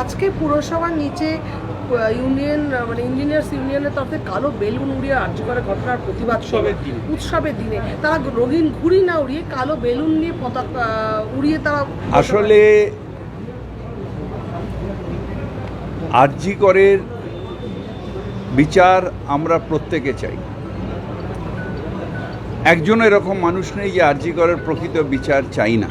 আজকে পুরসভার নিচে ইউনিয়ন মানে ইঞ্জিনিয়ার্স ইউনিয়নের তরফে কালো বেলুন উড়িয়ে আর্য করে ঘটনার প্রতিবাদ উৎসবের দিনে। তারা রঙিন ঘুড়ি না উড়িয়ে কালো বেলুন নিয়ে পতাকা উড়িয়ে তারা আসলে আরজি করের বিচার আমরা প্রত্যেকে চাই। একজন এরকম মানুষ নেই যে আরজি করের প্রকৃত বিচার চাই না।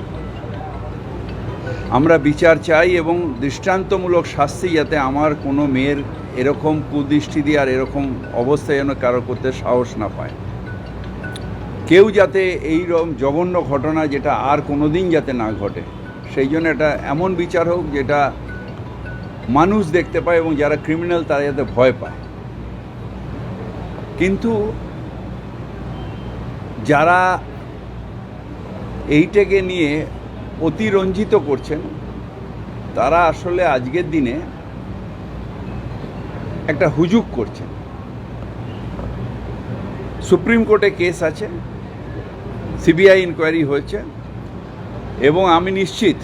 আমরা বিচার চাই এবং দৃষ্টান্তমূলক শাস্তি যাতে আমার কোনো মেয়ের এরকম কুদৃষ্টি দিয়ে আর এরকম অবস্থা যেন কারও করতে সাহস না পায়। কেউ যাতে এই রকম জঘন্য ঘটনা যেটা আর কোনো দিন যাতে না ঘটে, সেই জন্য এটা এমন বিচার হোক যেটা মানুষ দেখতে পায় এবং যারা ক্রিমিনাল তারা যাতে ভয় পায়। কিন্তু যারা এইটাকে নিয়ে অতিরঞ্জিত করছেন। তারা আসলে আজকের দিনে একটা হুজুক করছেন। সুপ্রিম কোর্টে কেস আছে, সিবিআই ইনকোয়ারি হয়েছে, এবং আমি নিশ্চিত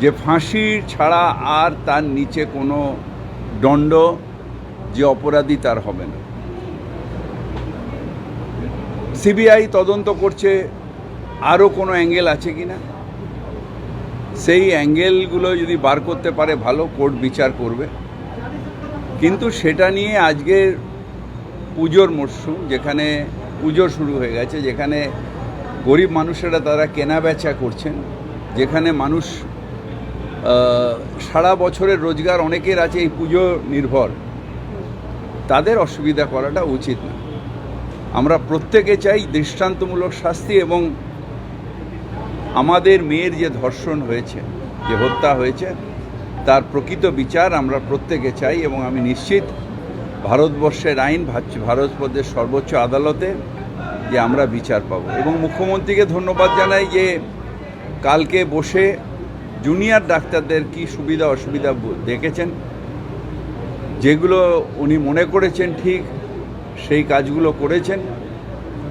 যে ফাঁসির ছাড়া আর তার নিচে কোনো দণ্ড যে অপরাধী তার হবে না। সিবিআই তদন্ত করছে আরও কোনো অ্যাঙ্গেল আছে কি না? সেই অ্যাঙ্গেলগুলো যদি বার করতে পারে, ভালো কোর্ট বিচার করবে। কিন্তু সেটা নিয়ে আজকের পুজোর মরশুম, যেখানে পুজো শুরু হয়ে গেছে, যেখানে গরিব মানুষেরা তারা কেনা বেচা করছেন, যেখানে মানুষ সারা বছরের রোজগার অনেকের আছে এই পুজো নির্ভর। তাদের অসুবিধা করাটা উচিত না। আমরা প্রত্যেকে চাই দৃষ্টান্তমূলক শাস্তি এবং আমাদের মেয়ের যে ধর্ষণ হয়েছে, যে হত্যা হয়েছে, তার প্রকৃত বিচার আমরা প্রত্যেকে চাই এবং আমি নিশ্চিত ভারতবর্ষের আইন ভারত- ভারতবর্ষের সর্বোচ্চ আদালতে যে আমরা বিচার পাব। এবং মুখ্যমন্ত্রীকে ধন্যবাদ জানাই যে কালকে বসে জুনিয়র ডাক্তারদের কি সুবিধা অসুবিধা দেখেছেন। যেগুলো উনি মনে করেছেন ঠিক, সেই কাজগুলো করেছেন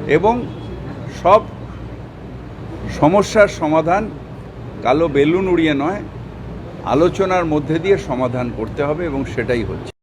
এবং সব সমস্যার সমাধান কালো বেলুন উড়িয়ে নয়, আলোচনার মধ্যে দিয়ে সমাধান করতে হবে এবং সেটাই হচ্ছে।